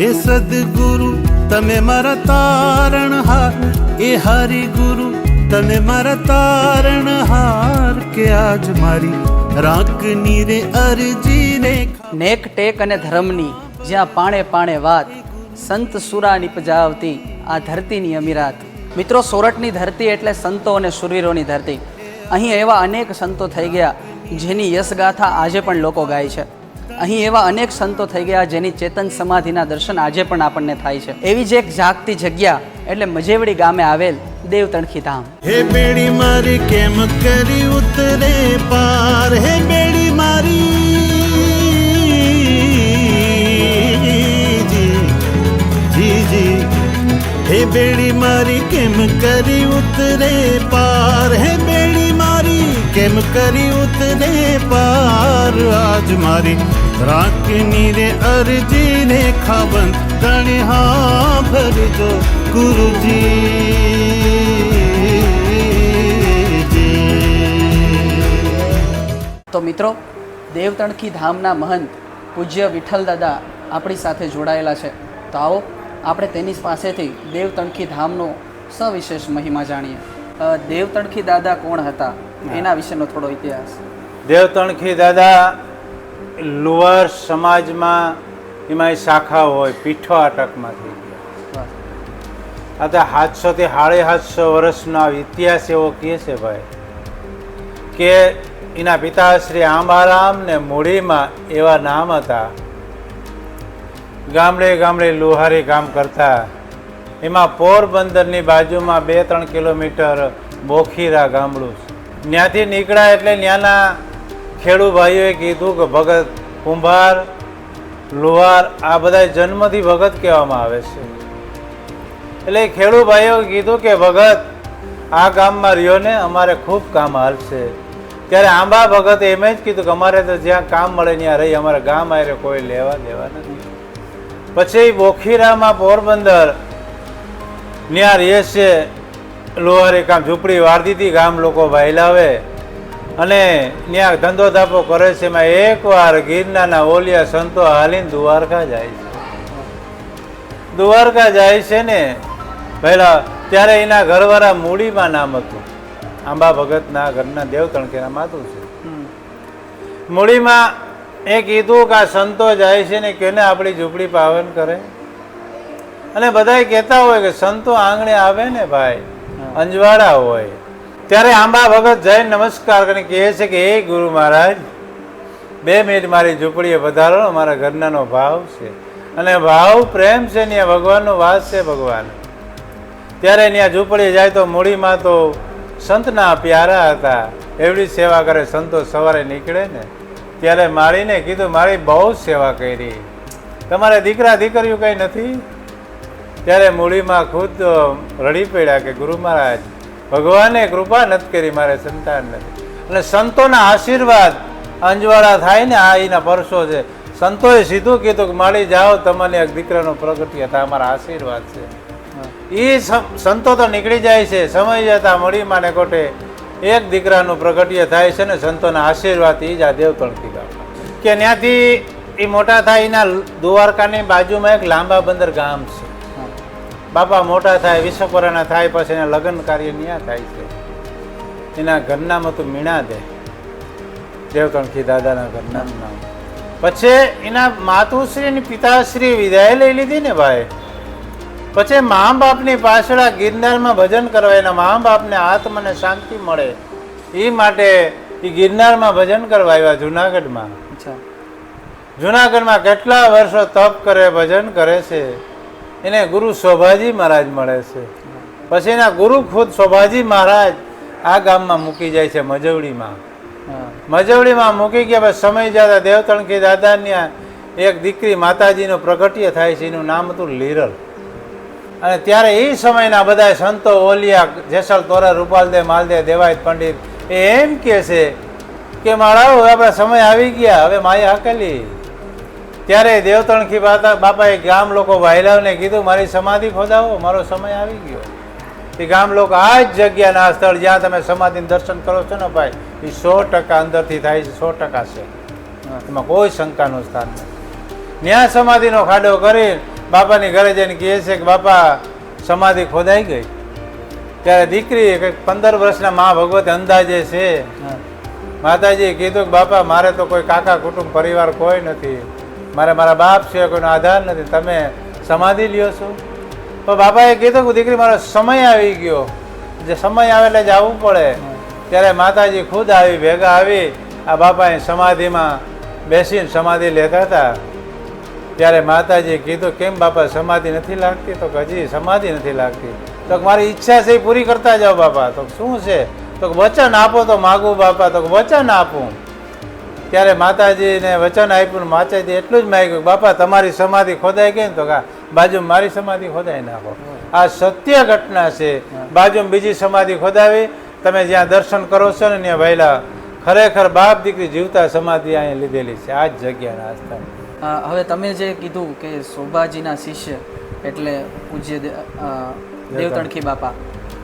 હે સદગુરુ, તમે મારા તારણહાર એ હરિ ગુરુ તમે મારા તારણહાર કે આજ મારી રાખની રે અરજીને નેક ટેક અને ધર્મની જ્યાં પાણે પાણે વાત, સંત સુરા નિપજાવતી આ ધરતીની અમીરાત. મિત્રો, સોરઠની ધરતી એટલે સંતો અને સુરવીરોની ધરતી. અહીં એવા અનેક સંતો થઈ ગયા, જેની યશગાથા આજે પણ લોકો ગાય છે. અહીં એવા અનેક સંતો થઈ ગયા જેની ચેતન સમાધિના દર્શન આજે પણ આપણને થાય છે. એવી જ એક જાગતી જગ્યા એટલે મજેવડી ગામે આવેલ દેવતણખી ધામ. હે બેડી મારી, કેમ કરી ઉતરે પાર? હે બેડી મારી હે બેડી મારી, કેમ કરી ઉતરે પાર? હે બેડી કેમ કરી ઉતરે પાર? આજ મારી રાખની રે અરજી ને ખાવન તણે હા ભરજો ગુરુજી. તો મિત્રો, દેવતણખી ધામના મહંત પૂજ્ય વિઠ્ઠલ દાદા આપણી સાથે જોડાયેલા છે. તો આવો, આપણે તેની પાસેથી દેવતણખી ધામનો સવિશેષ મહિમા જાણીએ. દેવતણખી દાદા કોણ હતા? એના વિશેનો થોડો ઇતિહાસ. દેવતણખી દાદા લુવર સમાજમાં એમાં શાખા હોય પીઠો અટકમાં થઈ ગયા. આ તો સાતસોથી સાડી સાતસો વર્ષનો ઇતિહાસ એવો કહે છે ભાઈ કે એના પિતા શ્રી આંબારામ ને મૂડીમાં એવા નામ હતા. ગામડે ગામડે લુહારી કામ કરતા. એમાં પોરબંદરની બાજુમાં બે ત્રણ કિલોમીટર બોખીરા ગામડું છે. ત્યાંથી નીકળ્યા એટલે ત્યાંના ખેડૂ ભાઈઓએ કીધું કે ભગત કુંભાર, લુહાર, આ બધા જન્મથી ભગત કહેવામાં આવે છે. એટલે ખેડૂ ભાઈઓએ કીધું કે ભગત, આ ગામમાં રહ્યો ને, અમારે ખૂબ કામ હાલશે ત્યારે આંબા ભગત એમ જ કીધું કે અમારે તો જ્યાં કામ મળે ત્યાં રહી, અમારે ગામ આરે કોઈ લેવા દેવા નથી. પછી બોખીરામાં પોરબંદર ત્યાં રહે છે. લોહારી કામ ઝૂંપડી વાર દીધી ગામ લોકો ભાઈલાવે અને ત્યાં ધંધો ધાપો કરે છે એમાં એકવાર ગિરનાના ઓલિયા સંતો હાલીને દ્વારકા જાય છે. દ્વારકા જાય છે ને પહેલાં ત્યારે એના ઘરવાળા મૂડીમાં નામ હતું. આંબા ભગતના ઘરના દેવતણકેના માતું છે. મૂડીમાં એ કીધું કે આ સંતો જાય છે ને કેને આપણી ઝૂંપડી પાવન કરે? અને બધાય કહેતા હોય કે સંતો આંગણે આવે ને ભાઈ. અંજવાડા હોય. ત્યારે આંબા ભગત જય નમસ્કાર કરીને કહે છે કે, હે ગુરુ મહારાજ, બે મિનિટ મારી ઝૂંપડીએ પધારો મારા ઘરનાનો ભાવ છે. અને ભાવ પ્રેમ છે ને ભગવાનનો વાસ છે ભગવાન. ત્યારે ત્યાં ઝૂંપડી જાય તો મૂડીમાં તો સંતના પ્યારા હતા. એવડી સેવા કરે, સંતો સવારે નીકળે ને. ત્યારે મારીને કીધું, મારી બહુ સેવા કરી. તમારે દીકરા, દીકરીઓ કંઈ નથી? ત્યારે મૂડીમાં ખુદ રડી પડ્યા કે ગુરુ મહારાજ ભગવાને કૃપા નથી કરી મારે સંતાન નથી. અને સંતોના આશીર્વાદ અંજવાળા થાય ને આ એના પરસો છે. સંતોએ સીધું કીધું કે માળી જાઓ તમને એક દીકરાનો પ્રગટ્ય હતા અમારા આશીર્વાદ છે. એ સંતો તો નીકળી જાય છે સમય જતા મળીમાં ને કોટે એક દીકરાનું પ્રગટ્ય થાય છે ને સંતોના આશીર્વાદ એ જ આ દેવતણકી ગામ કે ત્યાંથી એ મોટા થાય એના દ્વારકાની બાજુમાં એક લાંબા બંદર ગામ છે. બાપા મોટા થાય વિશ્વપરાના થાય પછી એના લગ્ન કાર્ય ત્યાં થાય છે. એના ઘરનામાં હતું મીણા દે દેવકણથી દાદાના ઘરનાનું નામ. પછી એના માતુશ્રી અને પિતાશ્રી વિદાય લઈ લીધી ને ભાઈ. પછી મા બાપની પાછળ આ ગિરનારમાં ભજન કરવા એના મા બાપને આત્મને શાંતિ મળે. એ માટે એ ગિરનારમાં ભજન કરવા આવ્યા જુનાગઢમાં. અચ્છા. જુનાગઢમાં કેટલા વર્ષો તપ કરે ભજન કરે છે. એને ગુરુ શોભાજી મહારાજ મળે છે. પછી એના ગુરુ ખુદ શોભાજી મહારાજ આ ગામમાં મૂકી જાય છે મજવડીમાં. મજવડીમાં મૂકી ગયા પછી સમય જતા દેવતણકી દાદાની એક દીકરી માતાજીનો પ્રગટ્ય થાય છે એનું નામ હતું લીરલ. અને ત્યારે એ સમયના બધા સંતો ઓલિયા જેસલ તોરા રૂપાલદે માલદે દેવાયત પંડિત એ એમ કહે છે કે મારા હવે આપણા સમય આવી ગયા હવે માયા હકેલી. ત્યારે દેવતણખી બાપા બાપાએ ગામ લોકો વાયલાવને કીધું, મારી સમાધિ ખોદાવો, મારો સમય આવી ગયો. એ ગામ લોકો આ જ જગ્યાના સ્થળ જ્યાં તમે સમાધિનું દર્શન કરો છો ને ભાઈ, એ સો ટકા અંદરથી થાય છે, સો ટકા છે. એમાં કોઈ શંકાનું સ્થાન નથી. ન્યા સમાધિનો ખાડો કરી બાપાની ઘરે જઈને કહે છે કે, બાપા, સમાધિ ખોદાઈ ગઈ. ત્યારે દીકરી કંઈક પંદર વર્ષના મા ભગવત અંદાજે છે માતાજીએ કીધું કે બાપા, મારે તો કોઈ કાકા કુટુંબ પરિવાર કોઈ નથી. મારે મારા બાપ છે, કોઈનો આધાર નથી, તમે સમાધિ લ્યો છો. તો બાપાએ કીધું કે દીકરી, મારો સમય આવી ગયો. જે સમય આવે એટલે જવું પડે. ત્યારે માતાજી ખુદ આવી, ભેગા આવી, આ બાપાએ સમાધિમાં બેસીને સમાધિ લેતા હતા. ત્યારે માતાજીએ કીધું, કેમ બાપા, સમાધિ નથી લાગતી? તો હજી સમાધિ નથી લાગતી. તો મારી ઈચ્છા છે એ પૂરી કરતા જાઓ બાપા. તો શું છે? તો વચન આપો તો માગું બાપા. તો વચન આપું. ત્યારે માતાજીને વચન આપ્યું માતાજી એટલું જ માગ્યું બાપા તમારી સમાધિ ખોદાઈ ગઈ ને તો કા બાજુ મારી સમાધિ ખોદાઈ નાખો. આ સત્ય ઘટના છે. બાજુમાં બીજી સમાધિ ખોદાવી તમે જ્યાં દર્શન કરો છો ને ત્યાં વહેલા ખરેખર બાપ દીકરી જીવતા સમાધિ અહીં લીધેલી છે. આ જ જગ્યાના આસ્થાન હવે તમે જે કીધું કે શોભાજીના શિષ્ય એટલે પૂજ્ય દેવતણખી બાપા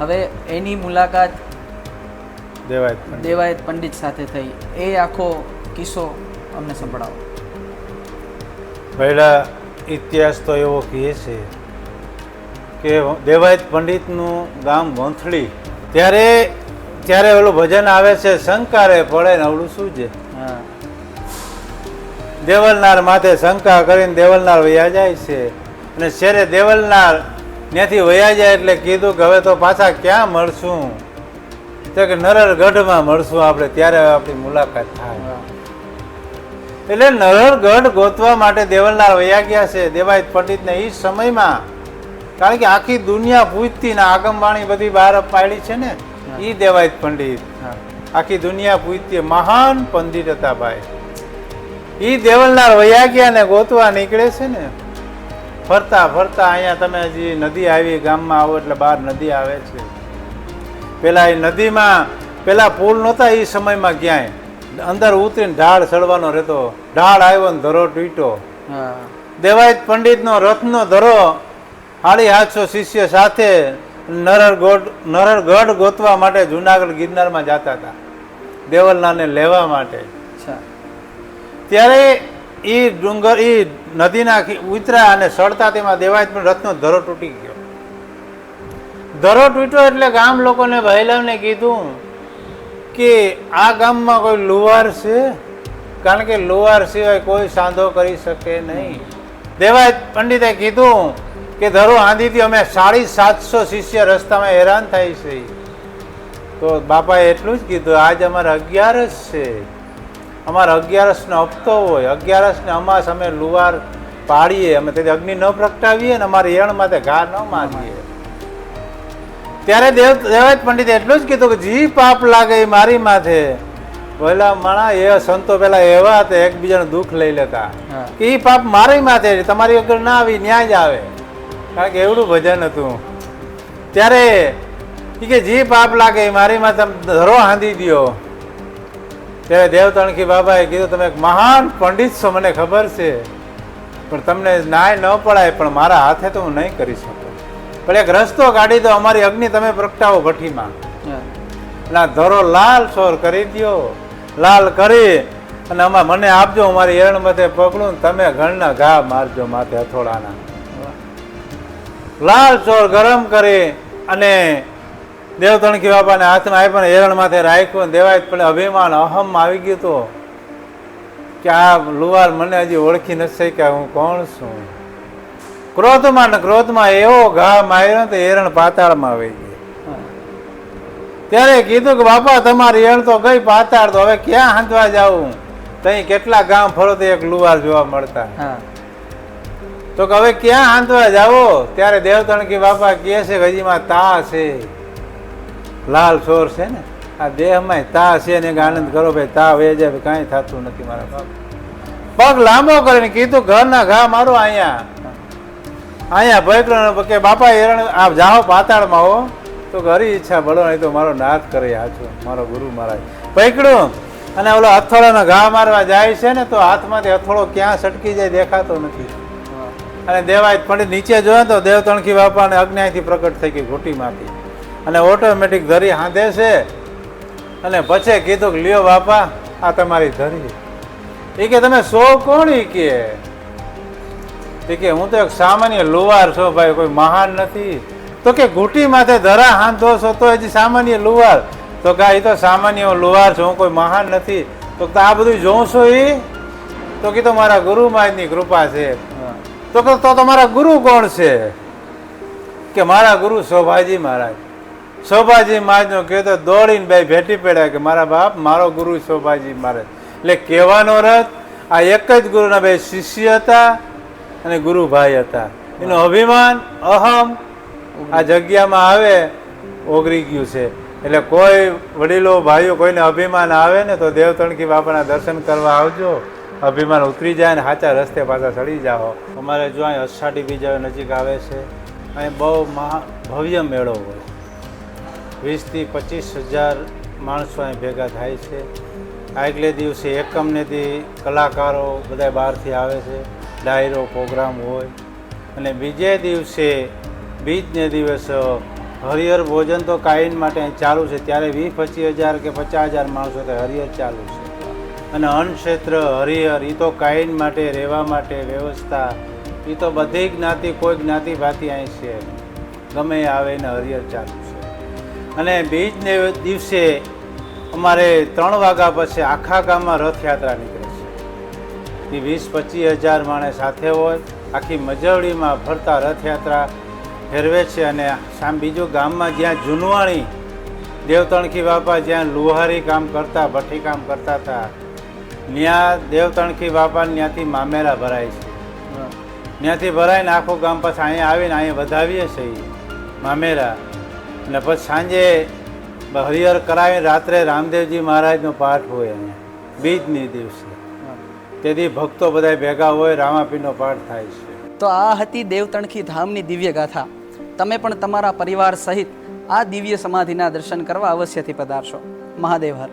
હવે એની મુલાકાત દેવાય પણ. દેવાયત પંડિત સાથે થઈ. એ આખો કિસ્સો અમને સંભળાવો. પહેલા ઇતિહાસ તો એવો કહે છે કે દેવાયત પંડિતનું ગામ વંથળી. ત્યારે ત્યારે ઓલું ભજન આવે છે શંકારે પડે ને અવળું શું છે? હા. દેવલનાર માથે શંકા કરીને દેવલનાર વયા જાય છે. અને શેરે દેવલનાર ત્યાંથી વયા જાય એટલે કીધું કે હવે તો પાછા ક્યાં મળશું? તો કે નરરગઢમાં મળશું આપણે ત્યારે આપણી મુલાકાત થાય. એટલે નરળગઢ ગોતવા માટે દેવલનાર વયા ગયા છે. દેવાયત પંડિતને એ સમયમાં કારણ કે આખી દુનિયા પૂજતી ને આગમવાણી બધી બહાર પાડી છે ને એ દેવાયત પંડિત. આખી દુનિયા પૂજતી મહાન પંડિત હતા ભાઈ. એ દેવલનાર વયા ગયા ને ગોતવા નીકળે છે ને ફરતા ફરતા અહીંયા તમે હજી નદી આવી ગામમાં આવો એટલે બહાર નદી આવે છે. પેલા એ નદીમાં પેલા પુલ નહોતા એ સમયમાં ક્યાંય. અંદર ઉતરીને ઢાળ ચડવાનો રહેતો. ઢાળ આવ્યો ને ધરો તૂટ્યો. દેવાયત પંડિતનો રથનો ધરો હાળી હાથસો શિષ્ય સાથે નરરગઢ નરરગઢ ગોતવા માટે જુનાગઢ ગિરનારમાં જતા હતા. દેવલનાને લેવા માટે. ત્યારે એ ડુંગર એ નદીના ઉતરા અને સળતા તેમાં દેવાયત પણ રથનો ધરો તૂટી ગયો. ધરો તૂટ્યો એટલે ગામ લોકોને ભાઈલાવને કીધું કે આ ગામમાં કોઈ લુવાર છે? કારણ કે લુવાર સિવાય કોઈ સાંધો કરી શકે નહીં. દેવાય પંડિતે કીધું કે ધરો આંધીથી અમે સાડી સાતસો શિષ્ય રસ્તામાં હેરાન થાય છે. તો બાપાએ એટલું જ કીધું, આજ અમારે અગિયારસ છે. અમારે અગિયારસનો હપ્તો હોય. અગિયારસને અમાસ અમે લુવાર પાડીએ. અમે તેથી અગ્નિ ન પ્રગટાવીએ ને અમારે યણ માથે ઘા ન મારીએ. ત્યારે દેવ દેવાયત પંડિતે એટલું જ કીધું કે જી પાપ લાગે એ મારી માથે. પહેલા માણા એ સંતો પેલા એવા હતા એકબીજાનું દુઃખ લઈ લેતા. કે એ પાપ મારી માથે તમારી વગર ના આવી ન્યાય જ આવે. કારણ કે એવડું ભજન હતું. ત્યારે કે જે પાપ લાગે એ મારી માથે ધરો હાંધી દો ત્યારે દેવતણખી બાબાએ કીધું તમે એક મહાન પંડિત છો મને ખબર છે. પણ તમને નાય ન પડાય પણ મારા હાથે તો હું નહીં કરી શકું. પણ એક રસ્તો કાઢી દો અમારી અગ્નિ તમે પ્રગટાવો ભઠ્ઠીમાં. એટલે ધરો લાલ સોર કરી દ્યો. લાલ કરી અને આમાં મને આપજો અમારી મારી એરણ માથે પકડું તમે ઘરના ઘા મારજો માથે હથોડાના. લાલ ચોર ગરમ કરી અને દેવતણકી બાપાને હાથમાં આપ્યો ને એરણ માથે રાખ્યો દેવાય પણ અભિમાન અહમ આવી ગયું તો. કે આ લુવાર મને હજી ઓળખી નથી શક્યા હું કોણ છું? ક્રોધમાં ને ક્રોધમાં એવો ઘા માર્યો તો હેરણ પાતાળમાં આવી ગયો. ત્યારે કીધું કે બાપા તમારી હેરણ તો ગઈ પાતાળ તો હવે ક્યાં હાંધવા જાવું તઈ કેટલા ગામ ફરો તો એક લુવાર જોવા મળતા. તો કે હવે ક્યાં હાંધવા જાવો? ત્યારે દેવતણ કે બાપા કહે છે હજીમાં તા છે. લાલ છોર છે ને આ દેહમાં તા છે ને આનંદ કરો ભાઈ તા વે જાય કાંઈ થતું નથી મારા બાપ. પગ લાંબો કરીને કીધું ઘરના ઘા મારો અહીંયા. અહીંયા ભયક્ર કે બાપા એરણ આ જાઓ પાતાળમાં હો. તો ઘરી ઈચ્છા ભળો, નહીં તો મારો નાથ કરે હાચો, મારો ગુરુ મહારાજ પૈકડું અને ઓલો હથોડાનો ઘા મારવા જાય છે ને, તો હાથમાંથી હથોડો ક્યાં સટકી જાય દેખાતો નથી. અને દેવાય પંડિત નીચે જોયો તો દેવતણખી બાપાને અજ્ઞાયથી પ્રકટ થઈ ગઈ ઘોટીમાંથી. અને ઓટોમેટિક ધરી હાંધે છે. અને પછી કીધું કે, લ્યો બાપા, આ તમારી ધરી. એ કે, તમે સો કોણ કે? તે કે હું તો એક સામાન્ય લુવાર છો ભાઈ, કોઈ મહાન નથી. તો કે ઘૂંટી માથે ધરા હાંધો છો તો હજી સામાન્ય લુવાર. તો કે એ તો સામાન્ય લુવાર છું, હું કોઈ મહાન નથી. તો આ બધું જોઉં છું એ તો કે તો મારા ગુરુ મહારાજની કૃપા છે. તો કે તો તમારા ગુરુ કોણ છે? કે મારા ગુરુ શોભાજી મહારાજ. શોભાજી મહારાજનો કહેતો દોડીને બે ભેટી પડ્યા કે મારા બાપ, મારો ગુરુ શોભાજી મહારાજ. એટલે કહેવાનો રથ આ એક જ ગુરુના બે શિષ્ય હતા અને ગુરુભાઈ હતા. એનું અભિમાન અહમ આ જગ્યામાં આવે ઓગળી ગયું છે. એટલે કોઈ વડીલો, ભાઈઓ કોઈને અભિમાન આવે ને તો દેવતણકી બાપાના દર્શન કરવા આવજો. અભિમાન ઉતરી જાય ને સાચા રસ્તે પાછા ચડી જાઓ. અમારે જો અહીં અષાઢી બીજા નજીક આવે છે, અહીં બહુ મહા ભવ્ય મેળો હોય. વીસથી પચીસ હજાર માણસો અહીં ભેગા થાય છે. આગલે દિવસે એકમનેથી કલાકારો બધા બહારથી આવે છે. ડાયરો પ્રોગ્રામ હોય અને બીજે દિવસે, બીજને દિવસ હરિહર ભોજન તો કાયમ માટે ચાલુ છે, ત્યારે વીસ, પચીસ હજાર કે પચાસ હજાર માણસો તો હરિહર ચાલુ છે. અને ક્ષેત્ર હરિહર એ તો કાયમ માટે, રહેવા માટે વ્યવસ્થા એ તો બધી જ્ઞાતિ, કોઈ જ્ઞાતિ ભાતી અહીં છે. ગમે આવે ને હરિહર ચાલુ છે. અને બીજને દિવસે અમારે ત્રણ વાગ્યા પછી આખા ગામમાં રથયાત્રા નીકળે. એ વીસ પચીસ હજાર માણસ સાથે હોય, આખી મજવડીમાં ફરતા રથયાત્રા ફેરવે છે અને સામ બીજું ગામમાં જ્યાં જુનવાણી, દેવતણખી બાપા જ્યાં લુહારી કામ કરતા, ભઠ્ઠી કામ કરતા હતા, ત્યાં દેવતણખી બાપા ત્યાંથી મામેરા ભરાય છે. ત્યાંથી ભરાઈને આખું ગામ પછી અહીંયા આવીને અહીંયા વધાવીએ છીએ, મામેરા. અને પછી સાંજે હરિહર કરાવીને રાત્રે રામદેવજી મહારાજનો પાઠ હોય અહીંયા, બીજની દિવસે. તેથી ભક્તો બધા ભેગા હોય રામાપીનો પાઠ થાય છે. તો આ હતી દેવતણખી ધામની દિવ્ય ગાથા. તમે પણ તમારા પરિવાર સહિત આ દિવ્ય સમાધિના દર્શન કરવા અવશ્યથી પધારશો. મહાદેવ હર.